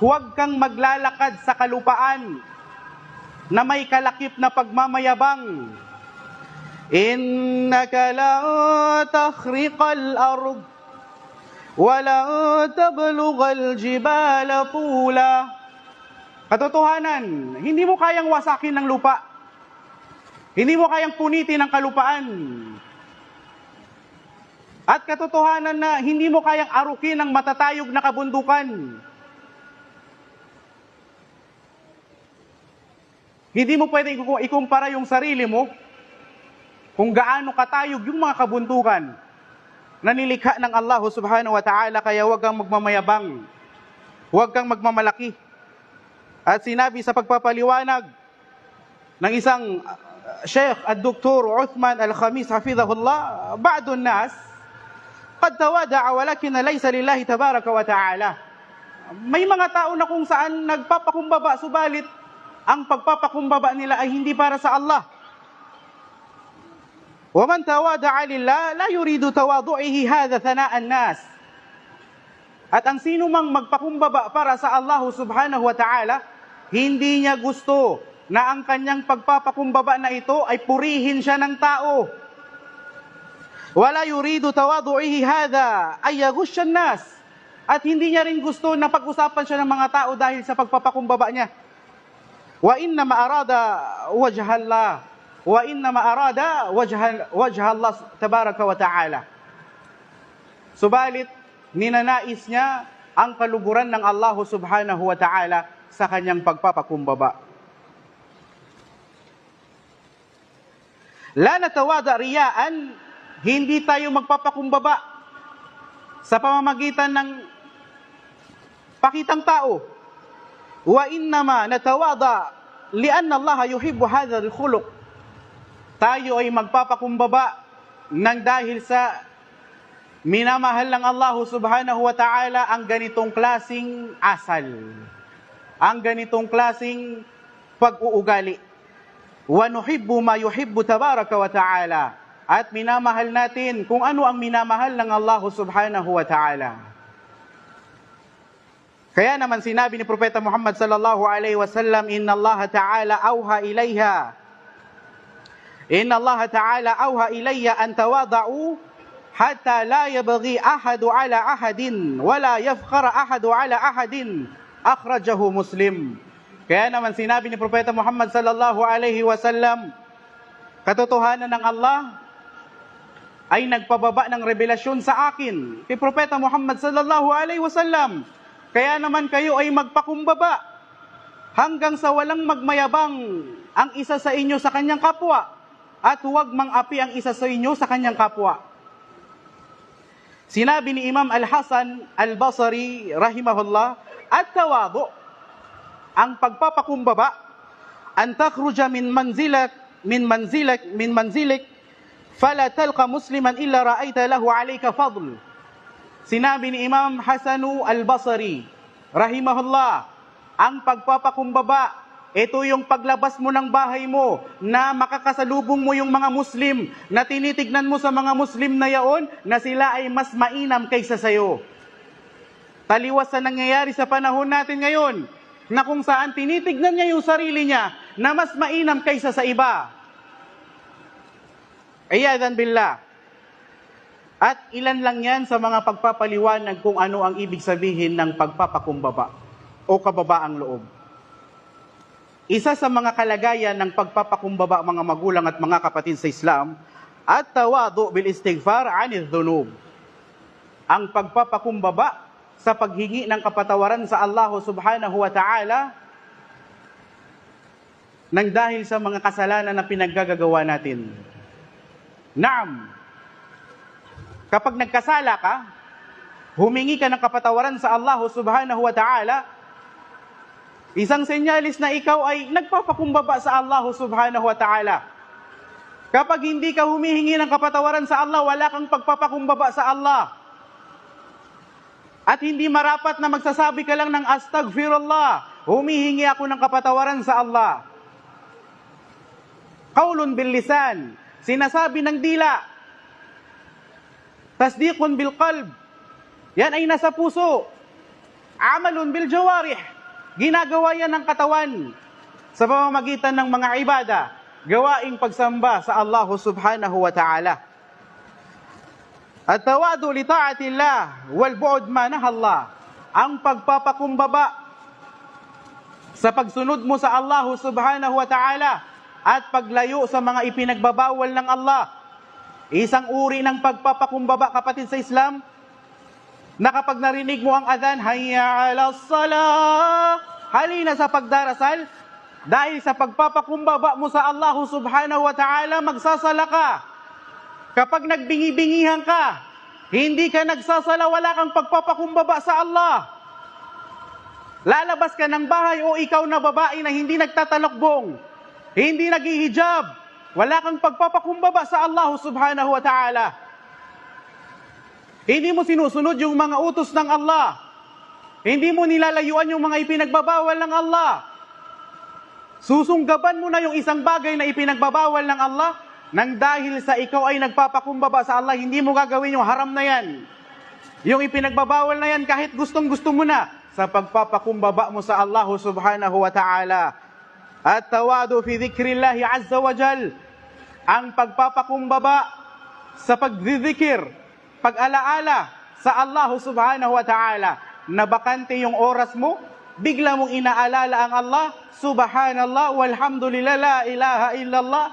huwag kang maglalakad sa kalupaan na may kalakip na pagmamayabang. Innaka la takhriqal ard wa la tablughal jibala tula. Katotohanan, hindi mo kayang wasakin ng lupa. Hindi mo kayang punitin ang kalupaan. At katotohanan na hindi mo kayang arukin ang matatayog na kabundukan. Hindi mo pwede iku- ikumpara yung sarili mo kung gaano katayog yung mga kabundukan na nilikha ng Allah subhanahu wa ta'ala kaya huwag kang magmamayabang. Huwag kang magmamalaki. At sinabi sa pagpapaliwanag ng isang uh, Sheikh at Dr. Uthman Al-Khamis hafizahullah, ba'dun nas qad tawada'a walakin laysa lillahi tabaraka wa ta'ala. May mga tao na kung saan nagpapakumbaba subalit ang pagpapakumbaba nila ay hindi para sa Allah. ومن تواضع لله لا يريد تواضعه هذا ثناء الناس. At ang sino mang magpakumbaba para sa Allah subhanahu wa ta'ala, hindi niya gusto na ang kanyang pagpapakumbaba na ito ay purihin siya ng tao. Wala yuridu tawadu'ihi hadha ay yaghusha nas. At hindi niya rin gusto na pag-usapan siya ng mga tao dahil sa pagpapakumbaba niya. Wa inna ma arada wajha Allah. Wa inna ma arada wajha, wajha Allah tabaraka wa ta'ala. Subalit, ninanais niya ang kaluguran ng Allah subhanahu wa ta'ala sa kanyang pagpapakumbaba. La natawada riyaan, hindi tayo magpapakumbaba sa pamamagitan ng pakitang tao. Innama natawada lianna Allah yuhibbu hadha al-khuluq. Tayo ay magpapakumbaba nang dahil sa minamahal ng Allah subhanahu wa ta'ala ang ganitong klasing asal. Ang ganitong klasing pag-uugali. Ma yuhibbu tabaraka wa ta'ala. At minamahal natin kung ano ang minamahal ng Allah subhanahu wa ta'ala. Kaya naman sinabi ni Propeta Muhammad sallallahu alaihi wasallam, Inna Allah ta'ala awha ilayha. Inna Allah ta'ala awha ilayya an tawada'u hatta la yabghi ahadu ala ahadin wala yafkhara ahadu ala ahadin. Akhrajahu Muslim. Kaya naman sinabi ni Propeta Muhammad sallallahu alaihi wasallam, katotohanan ng Allah ay nagpababa ng revelasyon sa akin, kay Propeta Muhammad sallallahu alaihi wasallam. Kaya naman kayo ay magpakumbaba hanggang sa walang magmayabang ang isa sa inyo sa kanyang kapwa at huwag mang-api ang isa sa inyo sa kanyang kapwa. Sinabi ni Imam Al-Hasan Al-Basri rahimahullah, at tawadu ang pagpapakumbaba an takhruja min manzilat min manzilak min manzilik fala talqa musliman illa ra'aita lahu alayka fadl. Sinabi ni Imam Hasanu Al-Basri, rahimahullah, ang pagpapakumbaba, ito yung paglabas mo ng bahay mo na makakasalubong mo yung mga Muslim na tinitignan mo sa mga Muslim na yaon na sila ay mas mainam kaysa sayo. Taliwas sa nangyayari sa panahon natin ngayon na kung saan tinitignan niya yung sarili niya na mas mainam kaysa sa iba. Ayadan billah. At ilan lang yan sa mga pagpapaliwanag kung ano ang ibig sabihin ng pagpapakumbaba o kababaang loob. Isa sa mga kalagayan ng pagpapakumbaba mga magulang at mga kapatid sa Islam at tawadu bil istighfar anil dhunub. Ang pagpapakumbaba sa paghingi ng kapatawaran sa Allah subhanahu wa ta'ala nang dahil sa mga kasalanan na pinaggagawa natin. Naam, Kapag nagkasala ka, humingi ka ng kapatawaran sa Allah subhanahu wa ta'ala, isang senyalis na ikaw ay nagpapakumbaba sa Allah subhanahu wa ta'ala. Kapag hindi ka humihingi ng kapatawaran sa Allah, wala kang pagpapakumbaba sa Allah. At hindi marapat na magsasabi ka lang ng astagfirullah, humihingi ako ng kapatawaran sa Allah. Kaulun bil lisan, sinasabi ng dila, Tasdiqun bil qalb. Yan ay nasa puso. amalun bil jawarih. Ginagawa yan ng katawan sa pamamagitan ng mga ibada, gawaing pagsamba sa Allah subhanahu wa ta'ala. At tawadu li ta'atillah wal bu'd ma nahallah. Ang pagpapakumbaba sa pagsunod mo sa Allah subhanahu wa ta'ala at paglayo sa mga ipinagbabawal ng Allah. Isang uri ng pagpapakumbaba kapatid sa Islam na kapag narinig mo ang adhan, hayya ala salah, halina sa pagdarasal, dahil sa pagpapakumbaba mo sa Allah subhanahu wa ta'ala, magsasala ka. Kapag nagbingi-bingihan ka, hindi ka nagsasala, wala kang pagpapakumbaba sa Allah. Lalabas ka ng bahay o ikaw na babae na hindi nagtatalokbong, hindi naghihijab, wala kang pagpapakumbaba sa Allah subhanahu wa ta'ala. Hindi mo sinusunod yung mga utos ng Allah. Hindi mo nilalayuan yung mga ipinagbabawal ng Allah. Susunggaban mo na yung isang bagay na ipinagbabawal ng Allah nang dahil sa ikaw ay nagpapakumbaba sa Allah, hindi mo gagawin yung haram na yan. Yung ipinagbabawal na yan kahit gustong gusto mo na sa pagpapakumbaba mo sa Allah subhanahu wa ta'ala. At tawadu fi dhikrillahi azza wa jal. Ang pagpapakumbaba sa pagdidikir, pag-alaala sa Allah subhanahu wa ta'ala. Na bakante yung oras mo, bigla mong inaalala ang Allah, subhanallah, walhamdulillah, la ilaha illallah,